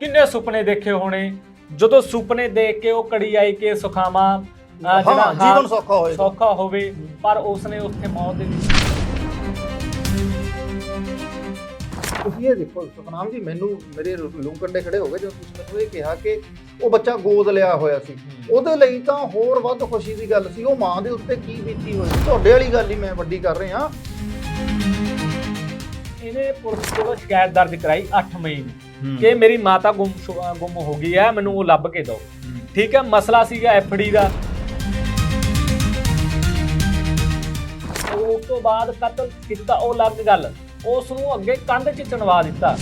ਕਿੰਨੇ ਸੁਪਨੇ ਦੇਖੇ ਹੋਣੇ? ਜਦੋਂ ਸੁਪਨੇ ਦੇਖ ਕੇ ਉਹ ਕੜੀ ਆਈ ਕਿ ਸੁਖਾਵਾਂ ਜਿਹੜਾ ਜੀਵਨ ਸੌਖਾ ਹੋਏਗਾ ਸੌਖਾ ਹੋਵੇ ਪਰ ਉਸਨੇ ਉੱਥੇ ਮੌਤ ਦੇ ਵਿੱਚ ਤੁਸੀਂ ਇਹ ਦੇਖੋ ਸਤਨਾਮ ਜੀ ਮੈਨੂੰ ਮੇਰੇ ਲੂੰ ਕੰਡੇ ਖੜੇ ਹੋ ਗਏ ਜਦੋਂ ਤੁਸੀਂ ਮੈਨੂੰ ਇਹ ਕਿਹਾ ਕਿ ਉਹ ਬੱਚਾ ਗੋਦ ਲਿਆ ਹੋਇਆ ਸੀ। ਉਹਦੇ ਲਈ ਤਾਂ ਹੋਰ ਵੱਧ ਖੁਸ਼ੀ ਦੀ ਗੱਲ ਸੀ। ਉਹ ਮਾਂ ਦੇ ਉੱਤੇ ਕੀ ਬੀਤੀ ਹੋਈ ਤੁਹਾਡੇ ਵਾਲੀ ਗੱਲ ਹੀ ਮੈਂ ਵੱਡੀ ਕਰ ਰਿਹਾ। ਇਹਨੇ ਪੁਲਿਸ ਕੋਲ ਸ਼ਿਕਾਇਤ ਦਰਜ ਕਰਾਈ 8 ਮਈ ਨੂੰ ਕਿ ਮੇਰੀ ਮਾਤਾ ਗੁੰਮ ਸ਼ੁ- ਗੁੰਮ ਹੋ ਗਈ ਹੈ ਮੈਨੂੰ ਉਹ ਲੱਭ ਕੇ ਦਿਓ। ਠੀਕ ਹੈ ਮਸਲਾ ਸੀਗਾ ਐਫਡੀ ਦਾ। ਉਸ ਤੋਂ ਬਾਅਦ ਕਤਲ ਕੀਤਾ ਉਹ ਅਲੱਗ ਗੱਲ। ਉਸ ਨੂੰ ਅੱਗੇ ਕੰਧ 'ਚ ਚਣਵਾ ਦਿੱਤਾ।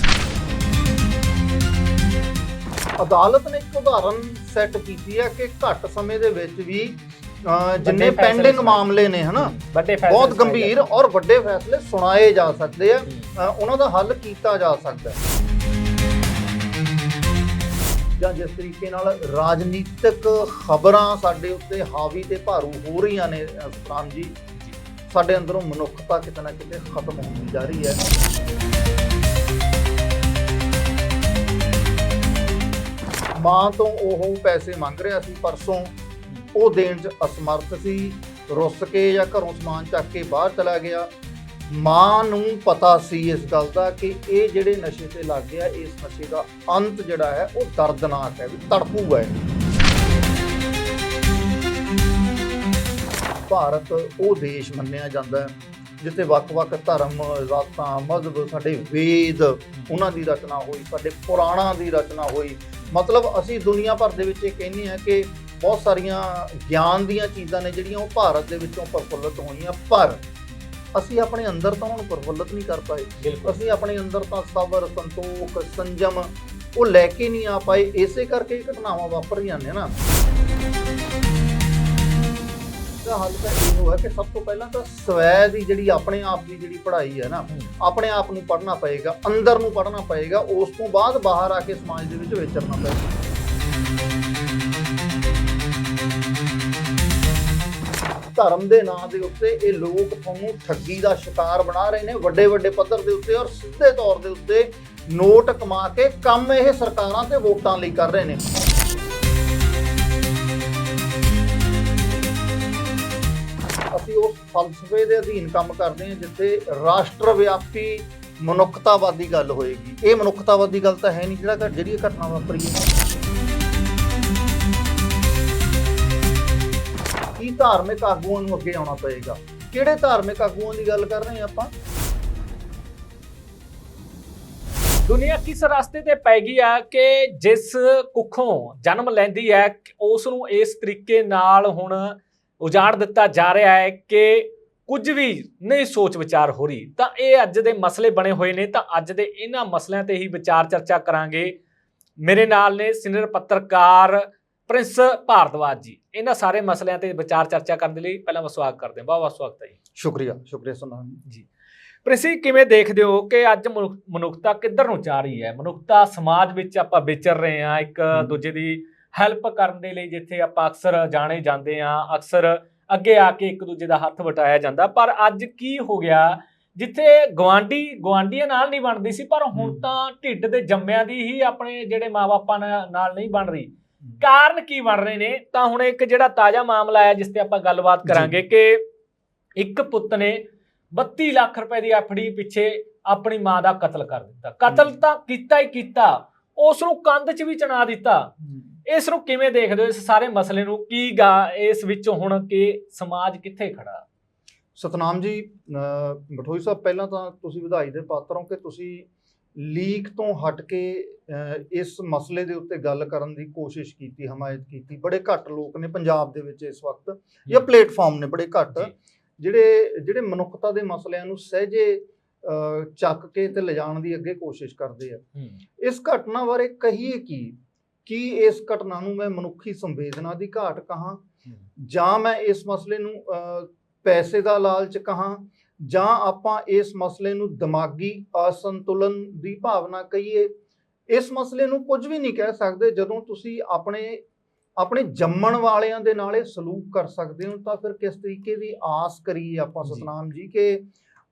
ਅਦਾਲਤ ਨੇ ਇੱਕ ਉਦਾਹਰਨ ਸੈੱਟ ਕੀਤੀ ਹੈ ਕਿ ਘੱਟ ਸਮੇਂ ਦੇ ਵਿੱਚ ਵੀ ਜਿੰਨੇ ਫੈਸਲੇ ਪੈਂਡਿੰਗ ਸੁਣਾਏ। ਮਾਮਲੇ ਨੇ ਹਨਾ? ਵੱਡੇ ਫੈਸਲੇ ਬਹੁਤ ਸੁਣਾਏ ਗੰਭੀਰ ਔਰ ਵੱਡੇ ਫੈਸਲੇ ਸੁਣਾਏ ਜਾ ਸਕਦੇ ਆ। ਅ, ਉਹਨਾਂ ਦਾ ਹੱਲ ਕੀਤਾ ਜਾ ਸਕਦਾ ਹੈ। ਜਾਂ ਜਿਸ ਤਰੀਕੇ ਨਾਲ ਰਾਜਨੀਤਿਕ ਖਬਰਾਂ ਸਾਡੇ ਉੱਤੇ ਹਾਵੀ ਤੇ ਭਾਰੂ ਹੋ ਰਹੀਆਂ ਨੇ ਅ, ਸਤਨਾਮ ਜੀ ਸਾਡੇ ਅੰਦਰੋਂ ਮਨੁੱਖਤਾ ਕਿਤੇ ਨਾ ਕਿਤੇ ਖਤਮ ਹੁੰਦੀ ਜਾ ਰਹੀ ਹੈ। ਮਾਂ ਤੋਂ ਉਹ ਪੈਸੇ ਮੰਗ ਰਿਹਾ ਸੀ ਪਰਸੋਂ। ਉਹ ਦੇਣ 'ਚ ਅਸਮਰਥ ਸੀ, ਰੁੱਸ ਕੇ ਜਾਂ ਘਰੋਂ ਸਮਾਨ ਚੱਕ ਕੇ ਬਾਹਰ ਚਲਾ ਗਿਆ। ਮਾਂ ਨੂੰ ਪਤਾ ਸੀ ਇਸ ਗੱਲ ਦਾ ਕਿ ਇਹ ਜਿਹੜੇ ਨਸ਼ੇ ਤੇ ਲੱਗ ਗਿਆ, ਇਸ ਨਸ਼ੇ ਦਾ ਅੰਤ ਜਿਹੜਾ ਹੈ, ਉਹ ਦਰਦਨਾਕ ਹੈ, ਵੀ ਤੜਪੂਗਾ ਇਹ ਭਾਰਤ ਉਹ ਦੇਸ਼ ਮੰਨਿਆ ਜਾਂਦਾ ਹੈ, ਜਿੱਥੇ ਵੱਖ-ਵੱਖ ਧਰਮ, ਜ਼ਾਤਾਂ, ਮਜ਼ਹਬ, ਸਾਡੇ ਵੇਦ, ਉਹਨਾਂ ਦੀ ਰਚਨਾ ਹੋਈ, ਸਾਡੇ ਪੁਰਾਣਾਂ ਦੀ ਰਚਨਾ ਹੋਈ। ਮਤਲਬ ਅਸੀਂ ਦੁਨੀਆ ਭਰ ਦੇ ਵਿੱਚ ਇਹ ਕਹਿੰਦੇ ਆ ਕਿ ਬਹੁਤ ਸਾਰੀਆਂ ਗਿਆਨ ਦੀਆਂ ਚੀਜ਼ਾਂ ਨੇ ਜਿਹੜੀਆਂ ਉਹ ਭਾਰਤ ਦੇ ਵਿੱਚੋਂ ਪ੍ਰਫੁੱਲਤ ਹੋਈਆਂ ਪਰ ਅਸੀਂ ਆਪਣੇ ਅੰਦਰ ਤਾਂ ਉਹਨੂੰ ਪ੍ਰਫੁੱਲਤ ਨਹੀਂ ਕਰ ਪਾਏ। ਬਿਲਕੁਲ। ਅਸੀਂ ਆਪਣੇ ਅੰਦਰ ਤਾਂ ਸਬਰ ਸੰਤੋਖ ਸੰਜਮ ਉਹ ਲੈ ਕੇ ਨਹੀਂ ਆ ਪਾਏ ਇਸੇ ਕਰਕੇ ਇਹ ਘਟਨਾਵਾਂ ਵਾਪਰ ਰਹੀਆਂ ਨੇ ਨਾ। ਦਾ ਹੱਲ ਤਾਂ ਇਹ ਹੋਇਆ ਕਿ ਸਭ ਤੋਂ ਪਹਿਲਾਂ ਤਾਂ ਸਵੈ ਦੀ ਜਿਹੜੀ ਆਪਣੇ ਆਪ ਦੀ ਜਿਹੜੀ ਪੜ੍ਹਾਈ ਹੈ ਨਾ ਆਪਣੇ ਆਪ ਨੂੰ ਪੜ੍ਹਨਾ ਪਏਗਾ ਅੰਦਰ ਨੂੰ ਪੜ੍ਹਨਾ ਪਏਗਾ ਉਸ ਤੋਂ ਬਾਅਦ ਬਾਹਰ ਆ ਕੇ ਸਮਾਜ ਦੇ ਵਿੱਚ ਵਿਚਰਨਾ ਪਏਗਾ। ਧਰਮ ਦੇ ਨਾਂ ਦੇ ਉੱਤੇ ਇਹ ਲੋਕ ਤੁਹਾਨੂੰ ਠੱਗੀ ਦਾ ਸ਼ਿਕਾਰ ਬਣਾ ਰਹੇ ਨੇ ਵੱਡੇ ਵੱਡੇ ਪੱਧਰ ਦੇ ਉੱਤੇ ਔਰ ਸਿੱਧੇ ਤੌਰ ਦੇ ਉੱਤੇ ਨੋਟ ਕਮਾ ਕੇ ਕੰਮ ਇਹ ਸਰਕਾਰਾਂ ਤੇ ਵੋਟਾਂ ਲਈ ਕਰ ਰਹੇ ਨੇ। ਅਸੀਂ ਉਸ ਫਲਸਫੇ ਦੇ ਅਧੀਨ ਕੰਮ ਕਰਦੇ ਹਾਂ ਜਿੱਥੇ ਰਾਸ਼ਟਰ ਵਿਆਪੀ ਮਨੁੱਖਤਾਵਾਦੀ ਗੱਲ ਹੋਏਗੀ। ਇਹ ਮਨੁੱਖਤਾਵਾਦੀ ਗੱਲ ਤਾਂ ਹੈ ਨਹੀਂ ਜਿਹੜਾ ਘ- ਜਿਹੜੀ ਘਟਨਾ ਵਾਪਰੀ ਹੈ। ਧਾਰਮਿਕ ਆਗੂਆਂ ਨੂੰ ਅੱਗੇ ਆਉਣਾ ਪਏਗਾ। ਕਿਹੜੇ ਧਾਰਮਿਕ ਆਗੂਆਂ ਦੀ ਗੱਲ ਕਰ ਰਹੇ ਹਾਂ ਆਪਾਂ? ਦੁਨੀਆ ਕਿਸ ਰਸਤੇ ਤੇ ਪੈ ਗਈ ਆ ਕਿ ਜਿਸ ਕੁੱਖੋਂ ਜਨਮ ਲੈਂਦੀ ਹੈ, ਉਸ ਨੂੰ ਇਸ ਤਰੀਕੇ ਨਾਲ ਹੁਣ ਉਜਾੜ ਦਿੱਤਾ ਜਾ ਰਿਹਾ ਹੈ ਕਿ ਕੁਝ ਵੀ ਨਹੀਂ ਸੋਚ ਵਿਚਾਰ ਹੋ ਰਹੀ। ਤਾਂ ਇਹ ਅੱਜ ਦੇ ਮਸਲੇ ਬਣੇ ਹੋਏ ਨੇ, ਤਾਂ ਅੱਜ ਦੇ ਇਹਨਾਂ ਮਸਲਿਆਂ ਤੇ ਹੀ ਵਿਚਾਰ ਚਰਚਾ ਕਰਾਂਗੇ। ਮੇਰੇ ਨਾਲ ਨੇ ਸੀਨੀਅਰ ਪੱਤਰਕਾਰ ਪ੍ਰਿੰਸ ਭਾਰਦਵਾਜ ਜੀ ਇਹਨਾਂ ਸਾਰੇ ਮਸਲਿਆਂ ਤੇ ਵਿਚਾਰ ਚਰਚਾ ਕਰਨ ਦੇ ਲਈ ਪਹਿਲਾਂ ਸਵਾਗਤ ਕਰਦੇ ਹਾਂ। ਬਹੁਤ ਬਹੁਤ ਸਵਾਗਤ ਹੈ ਜੀ। ਸ਼ੁਕਰੀਆ ਸ਼ੁਕਰੀਆ ਸੁਨਾਮ ਜੀ। ਪ੍ਰਿੰਸੀ ਕਿਵੇਂ ਦੇਖਦੇ ਹੋ ਕਿ ਅੱਜ ਮਨੁ- ਮਨੁੱਖਤਾ ਕਿੱਧਰ ਨੂੰ ਜਾ ਰਹੀ ਹੈ? ਮਨੁੱਖਤਾ ਸਮਾਜ ਵਿੱਚ ਆਪਾਂ ਵਿਚਰ ਰਹੇ ਹਾਂ ਇੱਕ। ਦੂਜੇ ਦੀ ਹੈਲਪ ਕਰਨ ਦੇ ਲਈ ਜਿੱਥੇ ਆਪਾਂ ਅਕਸਰ ਜਾਣੇ ਜਾਂਦੇ ਹਾਂ ਅਕਸਰ ਅੱਗੇ ਆ ਕੇ ਇੱਕ ਦੂਜੇ ਦਾ ਹੱਥ ਵਟਾਇਆ ਜਾਂਦਾ। ਪਰ ਅੱਜ ਕੀ ਹੋ ਗਿਆ ਜਿੱਥੇ ਗਵਾਂਡੀ ਗਵਾਂਡੀਆਂ ਨਾਲ ਨਹੀਂ ਬਣਦੀ ਸੀ ਪਰ ਹੁਣ। ਤਾਂ ਢਿੱਡ ਦੇ ਜੰਮਿਆਂ ਦੀ ਹੀ ਆਪਣੇ ਜਿਹੜੇ ਮਾਪਿਆਂ ਨਾਲ ਨਹੀਂ ਬਣ ਰਹੀ। ਕਾਰਨ ਕੀ ਬਣ ਰਹੇ ਨੇ? ਤਾਂ ਹੁਣ ਇੱਕ ਜਿਹੜਾ ਤਾਜ਼ਾ ਮਾਮਲਾ ਹੈ ਜਿਸ ਤੇ ਆਪਾਂ ਗੱਲਬਾਤ ਕਰਾਂਗੇ ਕਿ ਇੱਕ ਪੁੱਤ ਨੇ 32 ਲੱਖ ਰੁਪਏ ਦੀ ਐਫਡੀ ਪਿੱਛੇ ਆਪਣੀ ਮਾਂ ਦਾ ਕਤਲ ਕਰ ਦਿੱਤਾ। ਕਤਲ। ਤਾਂ ਕੀਤਾ ਹੀ ਕੀਤਾ। ਉਸ ਨੂੰ ਕੰਧ 'ਚ ਵੀ ਚਣਾ ਦਿੱਤਾ। ਇਸ ਨੂੰ ਕਿਵੇਂ ਦੇਖਦੇ ਹੋ ਇਸ ਸਾਰੇ ਮਸਲੇ ਨੂੰ? ਕੀ ਗਾ ਇਸ ਵਿੱਚ ਹੁਣ ਕਿ ਸਮਾਜ ਕਿੱਥੇ ਖੜਾ? ਸਤਨਾਮ ਜੀ ਬਠੋਈ ਸਾਹਿਬ ਪਹਿਲਾਂ ਤਾਂ ਤੁਸੀਂ ਵਧਾਈ ਦੇ ਪਾਤਰ ਹੋ ਕਿ ਤੁਸੀਂ ਲੀਕ ਤੋਂ ਹਟ ਕੇ ਇਸ ਮਸਲੇ ਦੇ ਉੱਤੇ ਗੱਲ ਕਰਨ ਦੀ ਕੋਸ਼ਿਸ਼ ਕੀਤੀ ਹਮਾਇਤ ਕੀਤੀ। ਬੜੇ ਘੱਟ ਲੋਕ ਨੇ ਪੰਜਾਬ ਦੇ ਵਿੱਚ ਇਸ ਵਕਤ ਜਾਂ ਪਲੇਟਫਾਰਮ ਨੇ ਬੜੇ ਘੱਟ। ਜਿਹੜੇ ਜਿਹੜੇ ਮਨੁੱਖਤਾ ਦੇ ਮਸਲਿਆਂ ਨੂੰ ਸਹਿਜੇ ਚੱਕ ਕੇ ਤੇ ਲਿਜਾਣ ਦੀ ਅੱਗੇ ਕੋਸ਼ਿਸ਼ ਕਰਦੇ ਆ। ਇਸ ਘਟਨਾ ਬਾਰੇ ਕਹੀਏ ਕੀ? ਕੀ ਇਸ ਘਟਨਾ ਨੂੰ ਮੈਂ ਮਨੁੱਖੀ ਸੰਵੇਦਨਾ ਦੀ ਘਾਟ ਕਹਾਂ? ਜਾਂ ਮੈਂ ਇਸ ਮਸਲੇ ਨੂੰ ਪੈਸੇ ਦਾ ਲਾਲਚ ਕਹਾਂ? ਜਾਂ ਆਪਾਂ ਇਸ ਮਸਲੇ ਨੂੰ ਦਿਮਾਗੀ ਅਸੰਤੁਲਨ ਦੀ ਭਾਵਨਾ ਕਹੀਏ ਇਸ ਮਸਲੇ ਨੂੰ ਕੁਝ ਵੀ ਨਹੀਂ ਕਹਿ ਸਕਦੇ ਜਦੋਂ ਤੁਸੀਂ ਆਪਣੇ ਆਪਣੇ ਜੰਮਣ ਵਾਲਿਆਂ ਦੇ ਨਾਲ ਇਹ ਸਲੂਕ ਕਰ ਸਕਦੇ ਹੋ ਤਾਂ ਫਿਰ ਕਿਸ ਤਰੀਕੇ ਦੀ ਆਸ ਕਰੀਏ ਆਪਾਂ। ਸਤਨਾਮ ਜੀ ਕਿ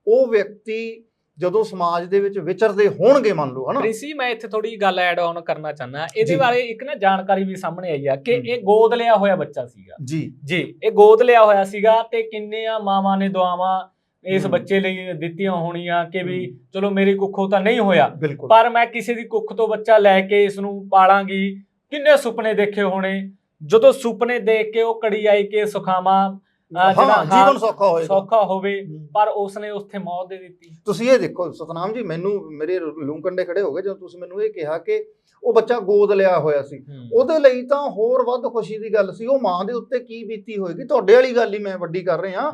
ਉਹ ਵਿਅਕਤੀ ਜਦੋਂ ਸਮਾਜ ਦੇ ਵਿੱਚ ਵਿਚਰਦੇ ਹੋਣਗੇ ਮੰਨ ਲਓ ਹਨਾ ਪ੍ਰਿੰਸੀ ਮੈਂ ਇੱਥੇ ਥੋੜੀ ਗੱਲ ਐਡ ਆਨ ਕਰਨਾ ਚਾਹੁੰਦਾ ਇਹਦੇ। ਬਾਰੇ ਇੱਕ ਨਾ ਜਾਣਕਾਰੀ ਵੀ ਸਾਹਮਣੇ ਆਈ ਆ ਕਿ। ਇਹ ਗੋਦ ਲਿਆ ਹੋਇਆ ਬੱਚਾ ਸੀਗਾ ਜੀ ਜੀ ਇਹ ਗੋਦ ਲਿਆ ਹੋਇਆ ਸੀਗਾ ਤੇ ਕਿੰਨੀਆਂ ਮਾਵਾਂ ਨੇ ਦੁਆਵਾਂ ਇਸ। ਬੱਚੇ ਲਈ ਦਿੱਤੀਆਂ ਹੋਣੀਆਂ ਕਿ ਵੀ ਚਲੋ ਮੇਰੀ ਕੁੱਖੋਂ ਤਾਂ ਨਹੀਂ ਹੋਇਆ। ਪਰ ਮੈਂ ਕਿਸੇ ਦੀ ਕੁੱਖ ਤੋਂ ਬੱਚਾ ਲੈ ਕੇ ਇਸ ਨੂੰ ਪਾਲਾਂਗੀ। ਕਿੰਨੇ ਸੁਪਨੇ ਦੇਖੇ ਹੋਣੇ। ਜਦੋਂ ਸੁਪਨੇ ਦੇਖ ਕੇ ਉਹ ਕੜੀ ਆਈ ਕਿ ਸੁਖਾਵਾਂ ਜਿਹੜਾ ਜੀਵਨ ਸੌਖਾ ਹੋਏਗਾ। ਸੌਖਾ ਹੋਵੇ। ਪਰ ਉਸਨੇ ਉੱਥੇ ਮੌਤ ਦੇ ਦਿੱਤੀ। ਤੁਸੀਂ ਇਹ ਦੇਖੋ ਸਤਨਾਮ ਜੀ ਮੈਨੂੰ ਮੇਰੇ ਲੂੰ ਕੰਡੇ ਖੜੇ ਹੋ ਗਏ ਜਦੋਂ ਤੁਸੀਂ ਮੈਨੂੰ ਇਹ ਕਿਹਾ ਕਿ ਉਹ ਬੱਚਾ ਗੋਦ ਲਿਆ ਹੋਇਆ ਸੀ। ਉਹਦੇ ਲਈ ਤਾਂ ਹੋਰ ਵੱਧ ਖੁਸ਼ੀ ਦੀ ਗੱਲ ਸੀ। ਉਹ ਮਾਂ ਦੇ ਉੱਤੇ ਕੀ ਬੀਤੀ ਹੋਏਗੀ? ਤੁਹਾਡੇ ਵਾਲੀ ਗੱਲ ਹੀ ਮੈਂ ਵੱਡੀ ਕਰ ਰਿਹਾ।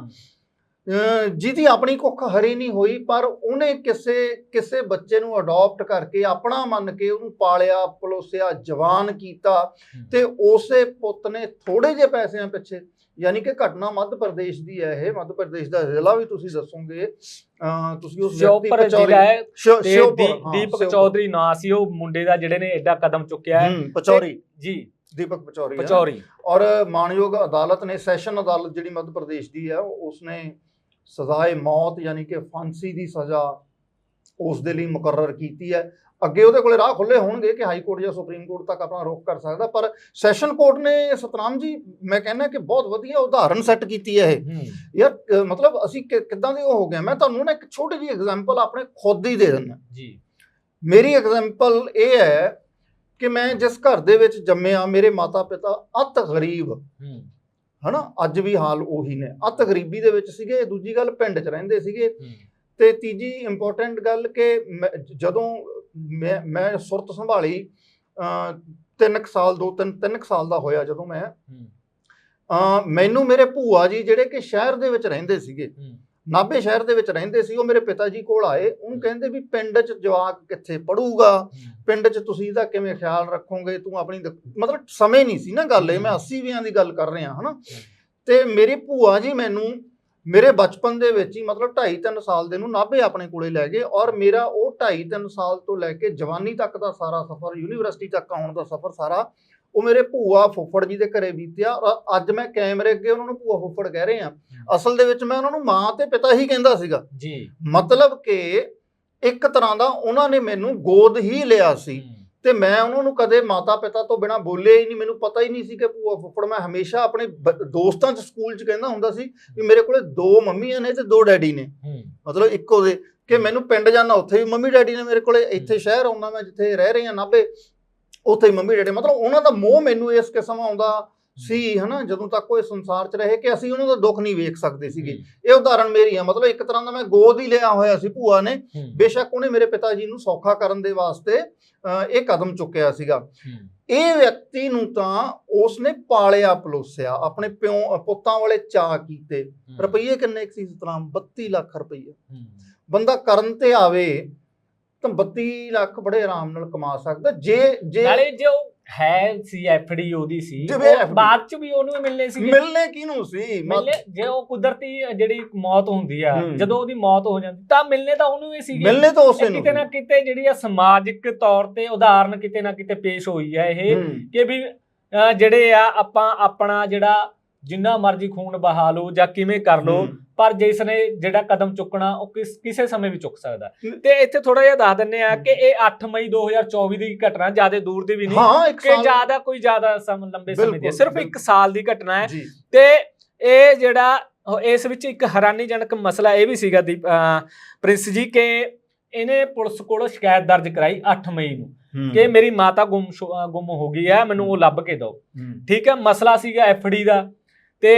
ਜਿਹਦੀ ਆਪਣੀ ਕੁੱਖ ਹਰੀ ਨਹੀਂ ਹੋਈ ਪਰ ਉਹਨੇ ਕਿਸੇ ਕਿਸੇ ਬੱਚੇ ਨੂੰ ਅਡਾਪਟ ਕਰਕੇ ਆਪਣਾ ਮੰਨ ਕੇ ਉਹਨੂੰ ਪਾਲਿਆ ਪਲੋਸਿਆ ਜਵਾਨ ਕੀਤਾ ਤੇ ਉਸੇ ਪੁੱਤ ਨੇ ਥੋੜੇ ਜਿਹੇ ਪੈਸਿਆਂ ਪਿੱਛੇ ਯਾਨੀ ਕਿ ਘਟਨਾ ਮੱਧ ਪ੍ਰਦੇਸ਼ ਦੀ ਹੈ ਇਹ ਮੱਧ ਪ੍ਰਦੇਸ਼ ਦਾ ਜ਼ਿਲ੍ਹਾ ਵੀ ਤੁਸੀਂ ਦੱਸੋਗੇ ਤੁਸੀਂ ਉਸ ਵਿਅਕਤੀ ਦੀਪਕ। ਚੌਧਰੀ ਨਾਂ ਸੀ ਉਹ ਮੁੰਡੇ ਦਾ ਜਿਹੜੇ ਨੇ ਐਡਾ ਕਦਮ ਚੁੱਕਿਆ ਹੈ। ਪਚੌਰੀ। ਜੀ। ਦੀਪਕ ਪਚੌਰੀ। ਪਚੌਰੀ। ਔਰ ਮਾਨਯੋਗ ਅਦਾਲਤ ਨੇ ਸੈਸ਼ਨ ਅਦਾਲਤ ਜਿਹੜੀ ਮੱਧ ਪ੍ਰਦੇਸ਼ ਦੀ ਹੈ ਉਸਨੇ ਸਜ਼ਾਏ ਮੌਤ ਯਾਨੀ ਕਿ ਫਾਂਸੀ ਦੀ ਸਜ਼ਾ ਉਸ ਦੇ ਲਈ ਮੁਕਰਰ ਕੀਤੀ ਹੈ। ਅੱਗੇ ਉਹਦੇ ਕੋਲੇ ਰਾਹ ਖੁੱਲੇ ਹੋਣਗੇ ਕਿ ਹਾਈ ਕੋਰਟ ਜਾਂ ਸੁਪਰੀਮ ਕੋਰਟ ਤੱਕ ਆਪਣਾ ਰੁਖ ਕਰ ਸਕਦਾ ਪਰ ਸੈਸ਼ਨ ਕੋਰਟ ਨੇ ਸਤਨਾਮ ਜੀ ਮੈਂ ਕਹਿੰਦਾ ਕਿ ਬਹੁਤ ਵਧੀਆ ਉਦਾਹਰਨ ਸੈੱਟ ਕੀਤੀ ਹੈ ਇਹ। ਯਾਰ ਮਤਲਬ ਅਸੀਂ ਕਿੱਦਾਂ ਦੇ ਉਹ ਹੋ ਗਏ? ਮੈਂ ਤੁਹਾਨੂੰ ਨਾ ਇੱਕ ਛੋਟੀ ਜਿਹੀ ਐਗਜ਼ਾਮਪਲ ਆਪਣੇ ਖੁਦ ਦੀ ਦੇ ਦਿੰਦਾ। ਜੀ। ਮੇਰੀ ਐਗਜ਼ਾਮਪਲ ਇਹ ਹੈ ਕਿ ਮੈਂ ਜਿਸ ਘਰ ਦੇ ਵਿੱਚ ਜੰਮਿਆ ਮੇਰੇ ਮਾਤਾ ਪਿਤਾ ਅਤ ਗਰੀਬ ਹੂੰ। ਹਨਾ? ਅੱਜ ਵੀ ਹਾਲ ਉਹੀ ਨੇ। ਅਤ ਗਰੀਬੀ ਦੇ ਵਿੱਚ ਸੀਗੇ ਦੂਜੀ ਗੱਲ ਪਿੰਡ 'ਚ ਰਹਿੰਦੇ ਸੀਗੇ। ਤੇ ਤੀਜੀ ਇੰਪੋਰਟੈਂਟ ਗੱਲ ਕਿ ਜਦੋਂ ਮੈਂ ਮੈਂ ਸੁਰਤ ਸੰਭਾਲੀ ਤਿੰਨ ਕੁ ਸਾਲ ਦੋ ਤਿੰਨ ਤਿੰਨ ਕੁ ਸਾਲ ਦਾ ਹੋਇਆ ਜਦੋਂ ਮੈਂ। ਮੈਨੂੰ ਮੇਰੇ ਭੂਆ ਜੀ ਜਿਹੜੇ ਕਿ ਸ਼ਹਿਰ ਦੇ ਵਿੱਚ ਰਹਿੰਦੇ ਸੀਗੇ। ਨਾਭੇ ਸ਼ਹਿਰ ਦੇ ਵਿੱਚ ਰਹਿੰਦੇ ਸੀ ਉਹ ਮੇਰੇ ਪਿਤਾ ਜੀ ਕੋਲ ਆਏ। ਉਹਨੂੰ ਕਹਿੰਦੇ ਵੀ ਪਿੰਡ 'ਚ ਜਵਾਕ ਕਿੱਥੇ ਪੜੂਗਾ? ਪਿੰਡ 'ਚ ਤੁਸੀਂ ਇਹਦਾ ਕਿਵੇਂ ਖਿਆਲ ਰੱਖੋਗੇ? ਤੂੰ ਆਪਣੀ ਮਤਲਬ ਸਮੇਂ ਨਹੀਂ ਸੀ ਨਾ ਗੱਲ ਇਹ ਮੈਂ 80 ਵੀਆਂ ਦੀ ਗੱਲ ਕਰ ਰਿਹਾ ਹਨਾ? ਤੇ ਮੇਰੀ ਭੂਆ ਜੀ ਮੈਨੂੰ ਮੇਰੇ ਬਚਪਨ ਦੇ ਵਿੱਚ ਹੀ ਮਤਲਬ 2.5 3 ਸਾਲ ਦੇ ਨੂੰ ਨਾਭੇ ਆਪਣੇ ਕੋਲੇ ਲੈ ਗਏ ਔਰ ਮੇਰਾ ਉਹ 2.5 3 ਸਾਲ ਤੋਂ ਲੈ ਕੇ ਜਵਾਨੀ ਤੱਕ ਦਾ ਸਾਰਾ ਸਫ਼ਰ ਯੂਨੀਵਰਸਿਟੀ ਤੱਕ ਆਉਣ ਦਾ ਸਫ਼ਰ ਸਾਰਾ ਉਹ ਮੇਰੇ ਭੂਆ ਫੁੱਫੜ ਜੀ ਦੇ ਘਰੇ ਬੀਤਿਆ ਔਰ ਅੱਜ ਮੈਂ ਕੈਮਰੇ ਅੱਗੇ ਉਹਨਾਂ ਨੂੰ ਭੂਆ ਫੁੱਫੜ ਕਹਿ ਰਹੇ। ਆ ਅਸਲ ਦੇ ਵਿੱਚ ਮੈਂ ਉਹਨਾਂ ਨੂੰ ਮਾਂ ਤੇ ਪਿਤਾ ਹੀ ਕਹਿੰਦਾ ਸੀਗਾ। ਜੀ। ਮਤਲਬ ਕਿ ਇੱਕ ਤਰ੍ਹਾਂ ਦਾ ਉਹਨਾਂ ਨੇ ਮੈਨੂੰ ਗੋਦ ਹੀ ਲਿਆ ਸੀ ਤੇ ਮੈਂ ਉਹਨਾਂ ਨੂੰ ਕਦੇ ਮਾਤਾ ਪਿਤਾ ਤੋਂ ਬਿਨਾ ਬੋਲਿਆ ਹੀ ਨਹੀਂ। ਮੈਨੂੰ ਪਤਾ ਹੀ ਨਹੀਂ ਸੀ ਕਿ ਭੂਆ ਫੁੱਫੜ ਮੈਂ ਹਮੇਸ਼ਾ ਆਪਣੇ ਦੋਸਤਾਂ 'ਚ ਸਕੂਲ 'ਚ ਕਹਿੰਦਾ ਹੁੰਦਾ ਸੀ ਵੀ ਮੇਰੇ ਕੋਲੇ ਦੋ ਮੰਮੀਆਂ ਨੇ ਤੇ ਦੋ ਡੈਡੀ ਨੇ। ਮਤਲਬ ਇੱਕੋ ਦੇ ਕਿ ਮੈਨੂੰ ਪਿੰਡ ਜਾਣਾ ਉੱਥੇ ਵੀ ਮੰਮੀ ਡੈਡੀ ਨੇ ਮੇਰੇ ਕੋਲੇ। ਇੱਥੇ ਸ਼ਹਿਰ ਆਉਂਦਾ ਮੈਂ ਜਿੱਥੇ ਰਹਿ ਰਹੀ ਹਾਂ ਨਾਭੇ। ਉੱਥੇ ਮੰਮੀ ਡੈਡੀ ਮਤਲਬ ਉਹਨਾਂ ਦਾ ਮੋਹ ਮੈਨੂੰ ਇਸ ਕਿਸਮ ਆਉਂਦਾ ਸੀ ਹਨਾ ਜਦੋਂ ਤੱਕ ਉਹ ਇਸ ਸੰਸਾਰ 'ਚ ਰਹੇ ਕਿ ਅਸੀਂ ਉਹਨਾਂ ਦਾ ਦੁੱਖ ਨਹੀਂ ਵੇਖ ਸਕਦੇ ਸੀਗੇ। ਇਹ ਉਦਾਹਰਣ ਮੇਰੀ ਆ ਮਤਲਬ ਇੱਕ ਤਰ੍ਹਾਂ ਦਾ ਮੈਂ ਗੋਦ ਹੀ ਲਿਆ ਹੋਇਆ ਸੀ ਭੂਆ ਨੇ। ਬੇਸ਼ੱਕ ਉਹਨੇ ਮੇਰੇ ਪਿਤਾ ਜੀ ਨੂੰ ਸੌਖਾ ਕਰਨ ਦੇ ਵਾਸਤੇ ਇਹ ਕਦਮ ਚੁੱਕਿਆ ਸੀਗਾ। ਇਹ ਵਿਅਕਤੀ ਨੂੰ ਤਾਂ ਉਸਨੇ ਪਾਲਿਆ ਪਲੋਸਿਆ ਆਪਣੇ ਪਿਓ ਪੁੱਤਾਂ ਵਾਲੇ ਚਾਅ ਕੀਤੇ। ਰੁਪਈਏ ਕਿੰਨੇ ਸੀ ਸਤਨਾਮ 32 ਲੱਖ ਰੁਪਈਏ। ਬੰਦਾ ਕਰਨ ਤੇ ਆਵੇ ਤਾਂ 32 ਲੱਖ ਬੜੇ ਆਰਾਮ ਨਾਲ ਕਮਾ ਸਕਦਾ ਜੇ ਜੇ ਨਾਲੇ ਜੋ ਹੈ ਸੀ ਐਫਡੀ ਉਹਦੀ ਸੀ ਜਿਵੇਂ ਉਹ FD ਬਾਅਦ ਚ ਵੀ ਉਹਨੂੰ ਹੀ ਮਿਲਨੇ ਸੀ ਮਿਲਨੇ ਕਿਹਨੂੰ ਸੀ? ਮਿਲਨੇ ਜੇ ਉਹ ਕੁਦਰਤੀ ਜਿਹੜੀ ਮੌਤ ਹੁੰਦੀ ਆ ਹੂੰ। ਜਦੋਂ ਉਹਦੀ ਮੌਤ ਹੋ ਜਾਂਦੀ ਤਾਂ ਮਿਲਨੇ ਤਾਂ ਉਹਨੂੰ ਹੀ ਸੀਗੇ। ਮਿਲਨੇ ਤਾਂ ਉਸੇ ਇਹ ਨੂੰ ਕਿਤੇ ਨਾ ਕਿਤੇ ਜਿਹੜੀ ਆ ਸਮਾਜਿਕ ਤੌਰ ਤੇ ਉਦਾਹਰਨ ਕਿਤੇ ਨਾ ਕਿਤੇ ਪੇਸ਼ ਹੋਈ ਹੈ ਇਹ ਹੂੰ, ਕਿ ਵੀ ਅਹ ਜਿਹੜੇ ਆ ਆਪਾਂ ਆਪਣਾ ਜਿਹੜਾ ਜਿੰਨਾ ਮਰਜ਼ੀ ਖੂਨ ਬਹਾ ਲਓ ਜਾਂ ਕਿਵੇਂ ਕਰ ਲਓ। ਪਰ ਜਿਸ ਨੇ ਜਿਹੜਾ ਕਦਮ ਚੁੱਕਣਾ ਉਹ ਕਿਸ ਕਿਸੇ ਸਮੇਂ ਵੀ ਚੁੱਕ ਸਕਦਾ। ਤੇ ਇੱਥੇ ਥੋੜਾ ਜਿਹਾ ਦੱਸ ਦਿੰਨੇ ਆ ਕਿ ਇਹ 8 ਮਈ 2024 ਦੀ ਘਟਨਾ ਜ਼ਿਆਦਾ ਦੂਰ ਦੀ ਵੀ ਨਹੀਂ ਕਿ ਜ਼ਿਆਦਾ ਕੋਈ ਜ਼ਿਆਦਾ ਸਮ ਲੰਬੇ ਸਮੇਂ ਦੀ ਸਿਰਫ ਇੱਕ ਬਿਲਕੁਲ। ਸਾਲ ਦੀ ਘਟਨਾ ਹੈ। ਜੀ। ਤੇ ਇਹ ਜਿਹੜਾ ਇਸ ਵਿੱਚ ਇੱਕ ਹੈਰਾਨੀਜਨਕ ਮਸਲਾ ਇਹ ਵੀ ਸੀਗਾ ਅਹ ਪ੍ਰਿੰਸ ਜੀ ਕਿ ਇਹਨੇ ਪੁਲਿਸ ਕੋਲ ਸ਼ਿਕਾਇਤ ਦਰਜ ਕਰਾਈ 8 ਮਈ ਨੂੰ ਕਿ ਮੇਰੀ ਮਾਤਾ ਗੁੰਮ ਗੁੰਮ ਹੋ ਗਈ ਹੈ ਮੈਨੂੰ ਉਹ ਲੱਭ ਕੇ ਦਿਓ। ਠੀਕ ਹੈ ਮਸਲਾ ਸੀਗਾ ਐਫਡੀ ਦਾ। ਤੇ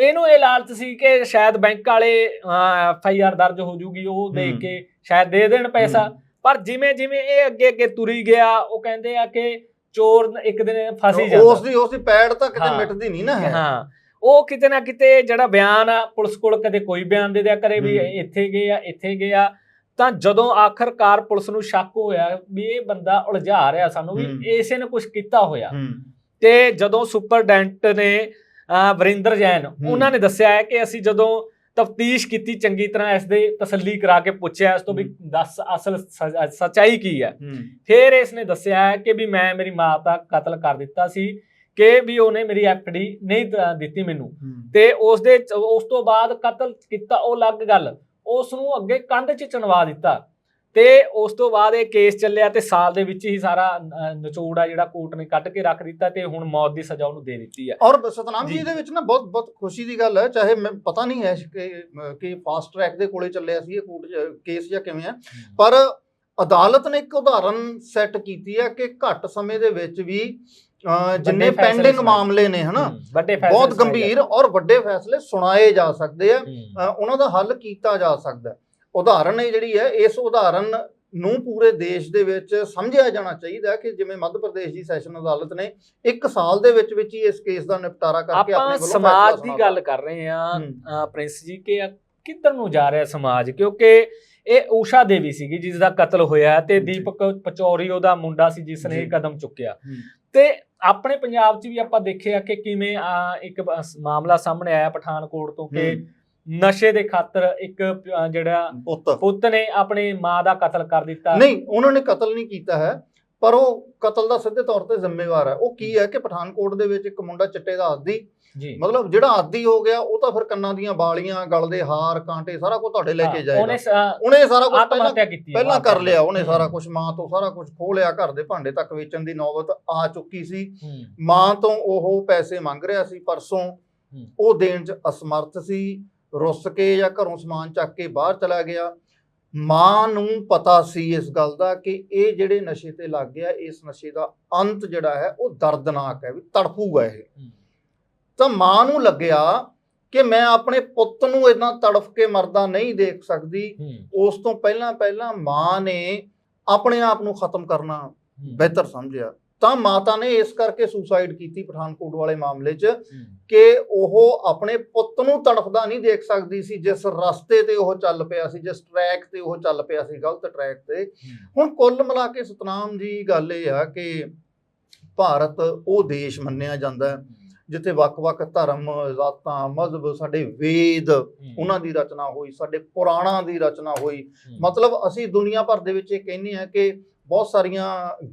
ਇਹਨੂੰ ਇਹ ਲਾਲਚ ਸੀ ਕਿ ਸ਼ਾਇਦ ਬੈਂਕ ਵਾਲੇ ਐਫ ਆਈ ਆਰ ਦਰਜ ਹੋ ਜੂਗੀ ਉਹ ਦੇਖ। ਕੇ ਸ਼ਾਇਦ ਦੇ ਦੇਣ ਪੈਸਾ। ਪਰ ਜਿਵੇਂ ਜਿਵੇਂ ਇਹ ਅੱਗੇ ਅੱਗੇ ਤੁਰੀ ਗਿਆ ਉਹ ਕਹਿੰਦੇ ਆ ਕਿ ਚੋਰ ਇੱਕ ਦਿਨ ਫਸ ਹੀ ਉਸ ਜਾਂਦਾ ਦੀ ਉਸ ਦੀ ਪੈੜ ਤਾਂ ਕਿਤੇ। ਮਿਟਦੀ ਨਹੀਂ ਨਾ ਹੈ ਹਾਂ ਉਹ ਕਿਤੇ ਨਾ ਕਿਤੇ ਜਿਹੜਾ ਬਿਆਨ ਆ ਪੁਲਿਸ ਕੋਲ ਕਦੇ ਕੋਈ ਬਿਆਨ ਦੇ ਦਿਆ ਕਰੇ ਵੀ। ਇੱਥੇ ਗਏ ਆ ਇੱਥੇ ਗਏ ਆ ਤਾਂ ਜਦੋਂ ਆਖਰਕਾਰ ਪੁਲਿਸ ਨੂੰ ਸ਼ੱਕ ਹੋਇਆ ਵੀ ਇਹ ਬੰਦਾ ਉਲਝਾ ਰਿਹਾ ਸਾਨੂੰ ਵੀ। ਇਸੇ ਨੇ ਕੁਝ ਕੀਤਾ ਹੋਇਆ ਤੇ ਜਦੋਂ ਸੁਪਰਡੈਂਟ ਨੇ ਵਰਿੰਦਰ ਜੈਨ ਉਹਨਾਂ ਨੇ ਦੱਸਿਆ ਹੈ ਕਿ ਅਸੀਂ ਜਦੋਂ ਤਫਤੀਸ਼ ਕੀਤੀ ਚੰਗੀ ਤਰ੍ਹਾਂ ਇਸ ਦੇ ਤਸੱਲੀ ਕਰਾ ਕੇ ਪੁੱਛਿਆ ਇਸ ਤੋਂ ਵੀ ਦੱਸ ਅਸਲ ਸੱਚਾਈ ਕੀ ਹੈ? ਫਿਰ ਇਸ ਨੇ ਦੱਸਿਆ ਹੈ ਕਿ ਵੀ ਮੈਂ ਮੇਰੀ ਮਾਂ ਦਾ ਕਤਲ ਕਰ ਦਿੱਤਾ ਸੀ ਕਿ ਵੀ ਉਹਨੇ ਮੇਰੀ ਐਫਡੀ ਨਹੀਂ ਦਿੱਤੀ ਮੈਨੂੰ। ਤੇ ਉਸ ਦੇ ਉਸ ਤੋਂ ਬਾਅਦ ਕਤਲ ਕੀਤਾ ਉਹ ਅਲੱਗ ਗੱਲ ਉਸ ਨੂੰ ਅੱਗੇ ਕੰਧ 'ਚ ਚਣਵਾ ਦਿੱਤਾ। ਤੇ ਉਸ ਤੋਂ ਬਾਅਦ ਇਹ ਕੇਸ ਚੱਲਿਆ ਤੇ ਸਾਲ ਦੇ ਵਿੱਚ ਹੀ ਸਾਰਾ ਨਿਚੋੜ ਆ ਜਿਹੜਾ ਕੋਰਟ ਨੇ ਕੱਢ ਕੇ ਰੱਖ ਦਿੱਤਾ ਤੇ ਹੁਣ ਮੌਤ ਦੀ ਸਜ਼ਾ ਉਹਨੂੰ ਦੇ ਦਿੱਤੀ ਆ ਔਰ ਸਤਨਾਮ ਜੀ। ਇਹਦੇ ਵਿੱਚ ਨਾ ਬਹੁਤ ਬਹੁਤ ਖੁਸ਼ੀ ਦੀ ਗੱਲ ਹੈ ਚਾਹੇ ਮੈਂ ਪਤਾ ਨਹੀਂ ਹੈ ਕਿ ਕਿ ਫਾਸਟ ਟਰੈਕ ਦੇ ਕੋਲੇ ਚੱਲਿਆ ਸੀ ਇਹ ਕੋਰਟ ਕੇਸ ਜਾਂ ਕਿਵੇਂ ਹੈ ਪਰ ਅਦਾਲਤ ਨੇ ਇੱਕ ਉਦਾਹਰਨ ਸੈੱਟ ਕੀਤੀ ਹੈ ਕਿ ਘੱਟ ਸਮੇਂ ਦੇ ਵਿੱਚ ਵੀ ਜਿੰਨੇ ਪੈਂਡਿੰਗ। ਮਾਮਲੇ ਨੇ ਹਨਾ ਬਹੁਤ ਗੰਭੀਰ ਔਰ ਵੱਡੇ ਫੈਸਲੇ ਸੁਣਾਏ ਜਾ ਸਕਦੇ ਆ ਉਹਨਾਂ ਦਾ ਹੱਲ ਕੀਤਾ ਜਾ ਸਕਦਾ ਹੈ। ਉਦਾਹਰਨ ਇਹ ਜਿਹੜੀ ਹੈ ਇਸ ਉਦਾਹਰਨ ਨੂੰ ਪੂਰੇ ਦੇਸ਼ ਦੇ ਵਿੱਚ ਸਮਝਿਆ ਜਾਣਾ ਚਾਹੀਦਾ ਹੈ ਕਿ ਜਿਵੇਂ ਮੱਧ ਪ੍ਰਦੇਸ਼ ਦੀ ਸੈਸ਼ਨ ਅਦਾਲਤ ਨੇ ਇੱਕ ਸਾਲ ਦੇ ਵਿੱਚ ਵਿੱਚ ਹੀ ਇਸ ਕੇਸ ਦਾ ਨਿਪਟਾਰਾ ਕਰਕੇ ਆਪਾਂ ਆਪਣੇ ਵੱਲੋਂ ਸਮਾਜ ਦੀ। ਗੱਲ ਕਰ ਰਹੇ ਆ। ਪ੍ਰਿੰਸ ਜੀ ਕਿ ਕਿੱਧਰ ਨੂੰ ਜਾ ਰਿਹਾ ਸਮਾਜ ਕਿਉਂਕਿ ਇਹ ਊਸ਼ਾ ਦੇਵੀ ਸੀਗੀ ਜਿਸ ਦਾ ਕਤਲ ਹੋਇਆ ਤੇ। ਦੀਪਕ ਪਚੌਰੀ ਉਹਦਾ ਮੁੰਡਾ ਸੀ ਜਿਸ ਨੇ ਇਹ। ਕਦਮ ਚੁੱਕਿਆ। ਤੇ ਆਪਣੇ ਪੰਜਾਬ 'ਚ ਵੀ ਆਪਾਂ ਦੇਖਿਆ ਕਿ ਕਿਵੇਂ ਇੱਕ ਮਾਮਲਾ ਸਾਹਮਣੇ ਆਇਆ ਪਠਾਨਕੋਟ ਤੋਂ ਕਿ। ਨਸ਼ੇ ਦੇ ਖਾਤਰ ਇੱਕ ਜਿਹੜਾ ਪੁੱਤ। ਪੁੱਤ ਨੇ ਆਪਣੀ ਮਾਂ ਦਾ ਕਤਲ ਕਰ ਦਿੱਤਾ। ਨਹੀਂ ਉਹਨਾਂ ਨੇ ਕਤਲ ਨਹੀਂ ਕੀਤਾ ਹੈ ਪਰ ਉਹ ਕਤਲ ਦਾ ਸਿੱਧੇ ਤੌਰ ਤੇ ਜ਼ਿੰਮੇਵਾਰ ਹੈ। ਉਹ ਕੀ ਹੈ ਕਿ ਪਠਾਨਕੋਟ ਦੇ ਵਿੱਚ ਇੱਕ ਮੁੰਡਾ ਚਿੱਟੇ ਦਾ ਆਦੀ ਜੀ। ਮਤਲਬ ਜਿਹੜਾ ਆਦੀ ਹੋ ਗਿਆ ਉਹ ਤਾਂ ਫਿਰ ਕੰਨਾਂ ਦੀਆਂ ਬਾਲੀਆਂ ਗਲ ਦੇ ਹਾਰ ਕਾਂਟੇ ਸਾਰਾ ਕੁਝ ਤੁਹਾਡੇ ਲੈ ਕੇ ਹਾਂ, ਜਾਏਗਾ। ਉਹਨੇ ਸ- ਉਹਨੇ ਸਾਰਾ ਕੁਝ ਆਤਮ ਪਹਿਲਾਂ ਹੱਤਿਆ ਕੀਤੀ ਹੈ, ਪਹਿਲਾਂ ਕਰ ਲਿਆ ਉਹਨੇ। ਸਾਰਾ ਕੁਝ ਮਾਂ ਤੋਂ ਸਾਰਾ ਕੁਝ ਖੋਹ ਲਿਆ ਘਰ ਦੇ ਭਾਂਡੇ ਤੱਕ ਵੇਚਣ ਦੀ ਨੌਬਤ ਆ ਚੁੱਕੀ ਸੀ। ਮਾਂ ਤੋਂ ਉਹ ਪੈਸੇ ਮੰਗ ਰਿਹਾ ਸੀ ਪਰਸੋਂ। ਉਹ ਦੇਣ 'ਚ ਅਸਮਰਥ ਸੀ। ਰੁੱਸ ਕੇ ਜਾਂ ਘਰੋਂ ਸਮਾਨ ਚੱਕ ਕੇ ਬਾਹਰ ਚਲਾ ਗਿਆ। ਮਾਂ ਨੂੰ ਪਤਾ ਸੀ ਇਸ ਗੱਲ ਦਾ ਕਿ ਇਹ ਜਿਹੜੇ ਨਸ਼ੇ ਤੇ ਲੱਗ ਗਿਆ ਇਸ ਨਸ਼ੇ ਦਾ ਅੰਤ ਜਿਹੜਾ ਹੈ ਉਹ ਦਰਦਨਾਕ ਹੈ ਵੀ ਤੜਫੂਗਾ ਇਹ। ਤਾਂ ਮਾਂ ਨੂੰ ਲੱਗਿਆ ਕਿ ਮੈਂ ਆਪਣੇ ਪੁੱਤ ਨੂੰ ਇਦਾਂ ਤੜਫ ਕੇ ਮਰਦਾ ਨਹੀਂ ਦੇਖ ਸਕਦੀ। ਉਸ ਤੋਂ ਪਹਿਲਾਂ ਪਹਿਲਾਂ ਮਾਂ ਨੇ ਆਪਣੇ ਆਪ ਨੂੰ ਖਤਮ ਕਰਨਾ ਬਿਹਤਰ ਸਮਝਿਆ। ਤਾਂ ਮਾਤਾ ਨੇ ਇਸ ਕਰਕੇ ਸੁਸਾਈਡ ਕੀਤੀ ਪਠਾਨਕੋਟ ਵਾਲੇ ਮਾਮਲੇ 'ਚ ਕਿ ਉਹ ਆਪਣੇ ਪੁੱਤ ਨੂੰ ਤੜਫਦਾ ਨਹੀਂ ਦੇਖ ਸਕਦੀ ਸੀ ਜਿਸ ਰਸਤੇ ਤੇ ਉਹ ਚੱਲ ਪਿਆ ਸੀ ਜਿਸ ਟਰੈਕ ਤੇ ਉਹ ਚੱਲ ਪਿਆ ਸੀ ਗਲਤ ਟਰੈਕ ਤੇ। ਹੁਣ ਕੁੱਲ ਮਿਲਾ ਕੇ ਸਤਨਾਮ ਜੀ ਗੱਲ ਇਹ ਆ ਕਿ ਭਾਰਤ ਉਹ ਦੇਸ਼ ਮੰਨਿਆ ਜਾਂਦਾ ਜਿੱਥੇ ਵੱਖ-ਵੱਖ ਧਰਮ ਜ਼ਾਤਾਂ ਮਜ਼ਹਬ ਸਾਡੇ ਵੇਦ ਉਹਨਾਂ ਦੀ ਰਚਨਾ ਹੋਈ ਸਾਡੇ ਪੁਰਾਣਾਂ ਦੀ ਰਚਨਾ ਹੋਈ। ਮਤਲਬ ਅਸੀਂ ਦੁਨੀਆ ਭਰ ਦੇ ਵਿੱਚ ਇਹ ਕਹਿੰਦੇ ਆ ਕਿ ਬਹੁਤ ਸਾਰੀਆਂ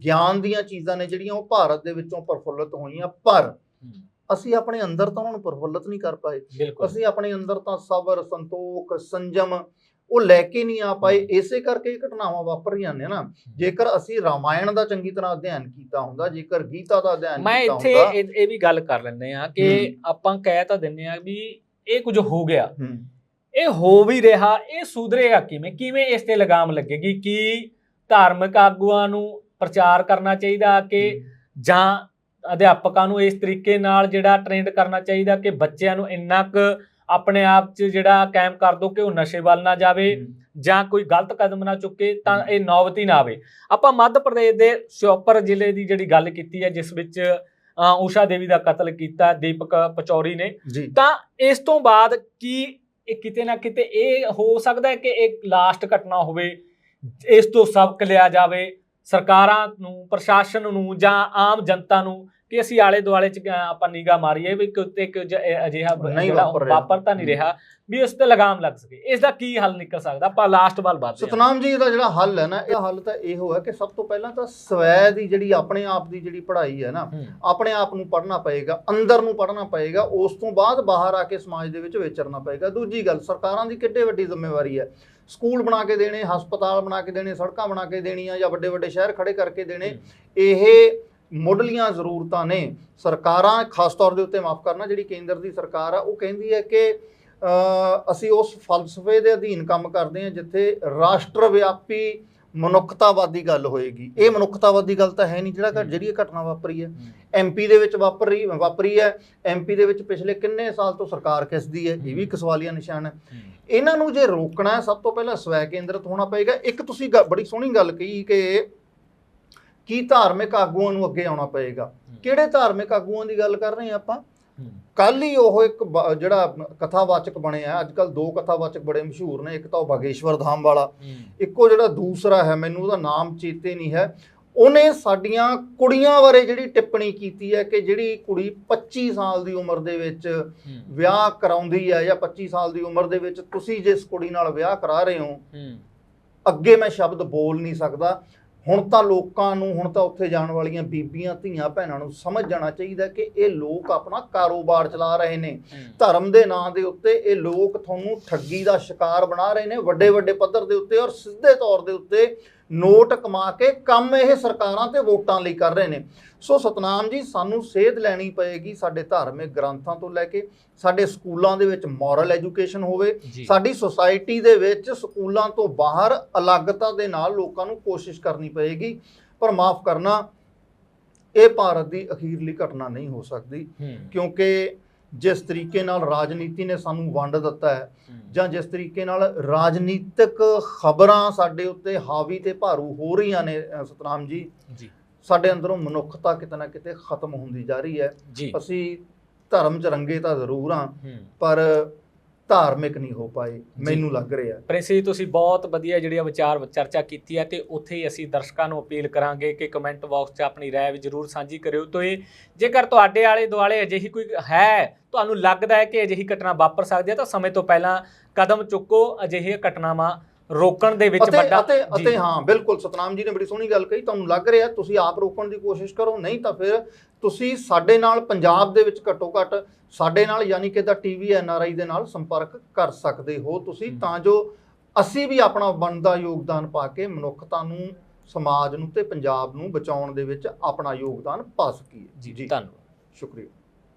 ਗਿਆਨ ਦੀਆਂ ਚੀਜ਼ਾਂ ਨੇ ਜਿਹੜੀਆਂ ਉਹ ਭਾਰਤ ਦੇ ਵਿੱਚੋਂ ਪ੍ਰਫੁੱਲਤ ਹੋਈਆਂ ਪਰ ਅਸੀਂ ਆਪਣੇ ਅੰਦਰ ਤਾਂ ਉਹਨਾਂ ਨੂੰ ਪ੍ਰਫੁੱਲਤ ਨਹੀਂ ਕਰ ਪਾਏ। ਅਸੀਂ ਆਪਣੇ ਅੰਦਰ ਤਾਂ ਸਬਰ ਸੰਤੋਖ ਸੰਜਮ ਉਹ ਲੈ ਕੇ ਨਹੀਂ ਆ ਪਾਏ। ਇਸੇ ਕਰਕੇ ਇਹ ਘਟਨਾਵਾਂ ਵਾਪਰ ਰਹੀਆਂ ਨੇ। ਨਾ ਜੇਕਰ ਅਸੀਂ ਰਾਮਾਇਣ ਦਾ ਚੰਗੀ ਤਰ੍ਹਾਂ ਅਧਿਐਨ ਕੀਤਾ ਹੁੰਦਾ ਜੇਕਰ ਗੀਤਾ ਦਾ ਅਧਿਐਨ ਮੈਂ ਕੀਤਾ ਇੱਥੇ ਹੁੰਦਾ ਇਹ ਇਹ ਵੀ ਗੱਲ ਕਰ ਲੈਂਦੇ ਆ ਕਿ। ਆਪਾਂ ਕਹਿ ਤਾਂ ਦਿੰਨੇ ਆ ਵੀ ਇਹ ਕੁਝ ਹੋ ਗਿਆ। ਇਹ ਹੋ ਵੀ ਰਿਹਾ ਇਹ ਸੁਧਰੇਗਾ ਕਿਵੇਂ? ਕਿਵੇਂ ਇਸ ਤੇ ਲਗਾਮ ਲੱਗੇਗੀ ਕਿ ਧਾਰਮਿਕ ਆਗੂਆਂ ਨੂੰ ਪ੍ਰਚਾਰ ਕਰਨਾ ਚਾਹੀਦਾ ਕਿ ਜਾਂ ਅਧਿਆਪਕਾਂ ਨੂੰ ਇਸ ਤਰੀਕੇ ਨਾਲ ਜਿਹੜਾ ਟ੍ਰੇਨਡ ਕਰਨਾ ਚਾਹੀਦਾ ਕਿ ਬੱਚਿਆਂ ਨੂੰ ਇੰਨਾ ਕੁ ਆਪਣੇ ਆਪ 'ਚ ਜਿਹੜਾ ਕਾਇਮ ਕਰ ਦੋ ਕਿ ਉਹ ਨਸ਼ੇ ਵੱਲ ਨਾ ਜਾਵੇ ਜਾਂ ਕੋਈ ਗਲਤ ਕਦਮ ਨਾ ਚੁੱਕੇ ਤਾਂ। ਇਹ ਨੌਬਤੀ ਨਾ ਆਵੇ। ਆਪਾਂ ਮੱਧ ਪ੍ਰਦੇਸ਼ ਦੇ ਸ਼ਿਓਪਰ ਜ਼ਿਲ੍ਹੇ ਦੀ ਜਿਹੜੀ ਗੱਲ ਕੀਤੀ ਹੈ ਜਿਸ ਵਿੱਚ ਊਸ਼ਾ ਦੇਵੀ ਦਾ ਕਤਲ ਕੀਤਾ ਦੀਪਕ ਪਚੌਰੀ ਨੇ ਤਾਂ ਇਸ ਤੋਂ ਬਾਅਦ ਕੀ ਇਹ ਕਿਤੇ ਨਾ ਕਿਤੇ ਇਹ ਹੋ ਸਕਦਾ ਹੈ ਕਿ ਇਹ ਲਾਸਟ ਘਟਨਾ ਹੋਵੇ ਇਸ ਤੋਂ ਸਬਕ ਲਿਆ ਜਾਵੇ ਸਰਕਾਰਾਂ ਨੂੰ ਪ੍ਰਸ਼ਾਸਨ ਨੂੰ ਜਾਂ ਆਮ ਜਨਤਾ ਨੂੰ ਕਿ ਅਸੀਂ ਆਲੇ ਦੁਆਲੇ ਚ ਆਪਾਂ ਨਿਗਾਹ ਮਾਰੀਏ ਵੀ ਕਿਤੇ ਇੱਕ ਅਜਿਹਾ ਵਾਪਰ ਤਾਂ ਨਹੀਂ ਰਿਹਾ ਵੀ ਇਸ ਤੇ ਲਗਾਮ ਲੱਗ ਸਕੇ। ਇਸ ਦਾ ਕੀ ਹੱਲ ਨਿਕਲ ਸਕਦਾ? ਆਪਾਂ ਲਾਸਟ ਵੱਲ ਹਾਂ ਸਤਨਾਮ ਜੀ ਦਾ ਜਿਹੜਾ ਹੱਲ ਹੈ ਨਾ ਇਹ ਹੱਲ ਤਾਂ ਇਹੋ ਹੈ ਕਿ ਸਭ ਤੋਂ ਪਹਿਲਾਂ ਤਾਂ ਸਵੈ ਦੀ ਜਿਹੜੀ ਆਪਣੇ ਆਪ ਦੀ ਜਿਹੜੀ ਪੜ੍ਹਾਈ ਹੈ ਨਾ ਆਪਣੇ ਆਪ ਨੂੰ ਪੜ੍ਹਨਾ ਪਏਗਾ ਅੰਦਰ ਨੂੰ ਪੜ੍ਹਨਾ ਪਏਗਾ ਉਸ ਤੋਂ ਬਾਅਦ ਬਾਹਰ ਆ ਕੇ ਸਮਾਜ ਦੇ ਵਿੱਚ ਵਿਚਰਨਾ ਪਏਗਾ। ਦੂਜੀ ਗੱਲ ਸਰਕਾਰਾਂ ਦੀ ਕਿੱਡੇ ਵੱਡੀ ਜ਼ਿੰਮੇਵਾਰੀ ਹੈ? ਸਕੂਲ ਬਣਾ ਕੇ ਦੇਣੇ ਹਸਪਤਾਲ ਬਣਾ ਕੇ ਦੇਣੇ ਸੜਕਾਂ ਬਣਾ ਕੇ ਦੇਣੀਆਂ ਜਾਂ ਵੱਡੇ ਵੱਡੇ ਸ਼ਹਿਰ ਖੜੇ ਕਰਕੇ ਦੇਣੇ ਇਹ ਮੁੱਢਲੀਆਂ ਜ਼ਰੂਰਤਾਂ ਨੇ। ਸਰਕਾਰਾਂ ਖਾਸ ਤੌਰ ਦੇ ਉੱਤੇ ਮਾਫ ਕਰਨਾ ਜਿਹੜੀ ਕੇਂਦਰ ਦੀ ਸਰਕਾਰ ਆ ਉਹ ਕਹਿੰਦੀ ਹੈ ਕਿ ਅਸੀਂ ਉਸ ਫਲਸਫੇ ਦੇ ਅਧੀਨ ਕੰਮ ਕਰਦੇ ਹਾਂ ਜਿੱਥੇ ਰਾਸ਼ਟਰ ਵਿਆਪੀ ਮਨੁੱਖਤਾਵਾਦੀ ਗੱਲ ਹੋਏਗੀ। ਇਹ ਮਨੁੱਖਤਾਵਾਦੀ ਗੱਲ ਤਾਂ ਹੈ ਨਹੀਂ ਜਿਹੜਾ ਘਟ- ਜਿਹੜੀ ਇਹ ਘਟਨਾ ਵਾਪਰੀ ਹੈ। ਐਮਪੀ ਦੇ ਵਿੱਚ ਵਾਪਰ ਰਹੀ ਵਾਪਰੀ ਹੈ। ਐਮਪੀ ਦੇ ਵਿੱਚ ਪਿਛਲੇ ਕਿੰਨੇ ਸਾਲ ਤੋਂ ਸਰਕਾਰ ਕਿਸਦੀ ਹੈ ਇਹ ਵੀ ਇੱਕ ਸਵਾਲੀਆ ਨਿਸ਼ਾਨ ਹੈ। ਇਹਨਾਂ ਨੂੰ ਜੇ ਰੋਕਣਾ ਹੈ ਸਭ ਤੋਂ ਪਹਿਲਾਂ ਸਵੈ ਕੇਂਦਰਿਤ ਹੋਣਾ ਪਏਗਾ। ਇੱਕ ਤੁਸੀਂ ਬੜੀ ਸੋਹਣੀ ਗੱਲ ਕਹੀ ਕਿ ਕੀ ਧਾਰਮਿਕ ਆਗੂਆਂ ਨੂੰ ਅੱਗੇ ਆਉਣਾ ਪਏਗਾ। ਕਿਹੜੇ ਧਾਰਮਿਕ ਆਗੂਆਂ ਦੀ ਗੱਲ ਕਰ ਰਹੇ ਹਾਂ ਆਪਾਂ? ਕੱਲ ਹੀ ਉਹ ਇੱਕ ਜਿਹੜਾ ਕਥਾਵਾਚਕ ਬਣਿਆ ਅੱਜ ਕੱਲ ਦੋ ਕਥਾਵਾਚਕ ਬੜੇ ਮਸ਼ਹੂਰ ਨੇ ਇੱਕ ਤਾਂ ਉਹ ਬਾਗੇਸ਼ਵਰ ਧਾਮ ਵਾਲਾ ਇੱਕੋ ਜਿਹੜਾ ਦੂਸਰਾ ਹੈ ਮੈਨੂੰ ਉਹਦਾ ਨਾਮ ਚੇਤੇ ਨਹੀਂ ਹੈ। ਉਹਨੇ ਸਾਡੀਆਂ ਕੁੜੀਆਂ ਬਾਰੇ ਜਿਹੜੀ ਟਿੱਪਣੀ ਕੀਤੀ ਹੈ ਕਿ ਜਿਹੜੀ ਕੁੜੀ 25 ਸਾਲ ਦੀ ਉਮਰ ਦੇ ਵਿੱਚ ਵਿਆਹ ਕਰਾਉਂਦੀ ਹੈ ਜਾਂ 25 ਸਾਲ ਦੀ ਉਮਰ ਦੇ ਵਿੱਚ ਤੁਸੀਂ ਜਿਸ ਕੁੜੀ ਨਾਲ ਵਿਆਹ ਕਰਾ ਰਹੇ ਹੂੰ, ਅੱਗੇ ਮੈਂ ਸ਼ਬਦ ਬੋਲ ਨਹੀਂ ਸਕਦਾ। ਹੁਣ ਤਾਂ ਲੋਕਾਂ ਨੂੰ ਹੁਣ ਤਾਂ ਉੱਥੇ ਜਾਣ ਵਾਲੀਆਂ ਬੀਬੀਆਂ ਧੀਆਂ ਭੈਣਾਂ ਨੂੰ ਸਮਝ ਜਾਣਾ ਚਾਹੀਦਾ ਕਿ ਇਹ ਲੋਕ ਆਪਣਾ ਕਾਰੋਬਾਰ ਚਲਾ ਰਹੇ ਨੇ। ਧਰਮ ਦੇ ਨਾਂ ਦੇ ਉੱਤੇ ਇਹ ਲੋਕ ਤੁਹਾਨੂੰ ਠੱਗੀ ਦਾ ਸ਼ਿਕਾਰ ਬਣਾ ਰਹੇ ਨੇ ਵੱਡੇ ਵੱਡੇ ਪੱਧਰ ਦੇ ਉੱਤੇ ਔਰ ਸਿੱਧੇ ਤੌਰ ਦੇ ਉੱਤੇ ਨੋਟ ਕਮਾ ਕੇ ਕੰਮ ਇਹ ਸਰਕਾਰਾਂ ਤੇ ਵੋਟਾਂ ਲਈ ਕਰ ਰਹੇ ਨੇ। ਸੋ ਸਤਨਾਮ ਜੀ ਸਾਨੂੰ ਸੇਧ ਲੈਣੀ ਪਏਗੀ ਸਾਡੇ ਧਾਰਮਿਕ ਗ੍ਰੰਥਾਂ ਤੋਂ ਲੈ ਕੇ ਸਾਡੇ ਸਕੂਲਾਂ ਦੇ ਵਿੱਚ ਮੋਰਲ ਐਜੂਕੇਸ਼ਨ ਹੋਵੇ ਸਾਡੀ ਸੁਸਾਇਟੀ ਦੇ ਵਿੱਚ ਸਕੂਲਾਂ ਤੋਂ ਬਾਹਰ ਅਲੱਗਤਾ ਦੇ ਨਾਲ ਲੋਕਾਂ ਨੂੰ ਕੋਸ਼ਿਸ਼ ਕਰਨੀ ਪਏਗੀ। ਪਰ ਮਾਫ ਕਰਨਾ ਇਹ ਭਾਰਤ ਦੀ ਅਖੀਰਲੀ ਘਟਨਾ ਨਹੀਂ ਹੋ ਸਕਦੀ ਕਿਉਂਕਿ ਜਿਸ ਤਰੀਕੇ ਨਾਲ ਰਾਜਨੀਤੀ ਨੇ ਸਾਨੂੰ ਵੰਡ ਦਿੱਤਾ ਹੈ। ਜਾਂ ਜਿਸ ਤਰੀਕੇ ਨਾਲ ਰਾਜਨੀਤਿਕ ਖਬਰਾਂ ਸਾਡੇ ਉੱਤੇ ਹਾਵੀ ਤੇ ਭਾਰੂ ਹੋ ਰਹੀਆਂ ਨੇ ਸਤਨਾਮ ਜੀ। ਜੀ। ਸਾਡੇ ਅੰਦਰੋਂ ਮਨੁੱਖਤਾ ਕਿਤੇ ਨਾ ਕਿਤੇ ਖਤਮ ਹੁੰਦੀ ਜਾ ਰਹੀ ਹੈ। ਅਸੀਂ ਧਰਮ ਚ ਰੰਗੇ ਤਾਂ ਜ਼ਰੂਰ ਹੂੰ। ਪਰ ਧਾਰਮਿਕ ਨਹੀਂ ਹੋ ਪਾਏ ਮੈਨੂੰ ਲੱਗ ਰਿਹਾ। ਪ੍ਰਿੰਸ ਜੀ ਤੁਸੀਂ ਬਹੁਤ ਵਧੀਆ ਜਿਹੜੀਆਂ ਵਿਚਾਰ ਚਰਚਾ ਕੀਤੀ ਹੈ ਤੇ ਉੱਥੇ ਹੀ ਅਸੀਂ ਦਰਸ਼ਕਾਂ ਨੂੰ ਅਪੀਲ ਕਰਾਂਗੇ ਕਿ ਕਮੈਂਟ ਬਾਕਸ 'ਚ ਆਪਣੀ ਰਾਏ ਵੀ ਜਰੂਰ ਸਾਂਝੀ ਕਰਿਓ। ਤੇ ਜੇਕਰ ਤੁਹਾਡੇ ਆਲੇ ਦੁਆਲੇ ਅਜਿਹੀ ਕੋਈ ਹੈ ਤੁਹਾਨੂੰ ਲੱਗਦਾ ਹੈ ਕਿ ਅਜਿਹੀ ਘਟਨਾ ਵਾਪਰ ਸਕਦੀ ਹੈ ਤਾਂ ਸਮੇਂ ਤੋਂ ਪਹਿਲਾਂ ਕਦਮ ਚੁੱਕੋ ਅਜਿਹੀਆਂ ਘਟਨਾਵਾਂ ਰੋਕਣ ਦੇ ਵਿੱਚ ਅਤੇ ਵੱਡਾ ਅਤੇ। ਅਤੇ ਹਾਂ ਬਿਲਕੁਲ ਸਤਨਾਮ ਜੀ ਨੇ ਬੜੀ ਸੋਹਣੀ ਗੱਲ ਕਹੀ ਤੁਹਾਨੂੰ ਲੱਗ ਰਿਹਾ ਤੁਸੀਂ ਆਪ ਰੋਕਣ ਦੀ ਕੋਸ਼ਿਸ਼ ਕਰੋ ਨਹੀਂ ਤਾਂ ਫਿਰ ਤੁਸੀਂ ਸਾਡੇ ਨਾਲ ਪੰਜਾਬ ਦੇ ਵਿੱਚ ਘੱਟੋ ਘੱਟ ਸਾਡੇ ਨਾਲ ਯਾਨੀ ਕਿ ਦਾ ਟੀਵੀ ਐਨ ਆਰ ਆਈ ਦੇ ਨਾਲ ਸੰਪਰਕ ਕਰ ਸਕਦੇ ਹੋ ਤੁਸੀਂ। ਤਾਂ ਜੋ ਅਸੀਂ ਵੀ ਆਪਣਾ ਬਣਦਾ ਯੋਗਦਾਨ ਪਾ ਕੇ ਮਨੁੱਖਤਾ ਨੂੰ ਸਮਾਜ ਨੂੰ ਤੇ ਪੰਜਾਬ ਨੂੰ ਬਚਾਉਣ ਦੇ ਵਿੱਚ ਆਪਣਾ ਯੋਗਦਾਨ ਪਾ ਸਕੀਏ ਜੀ ਧੰਨਵਾਦ ਸ਼ੁਕਰੀਆ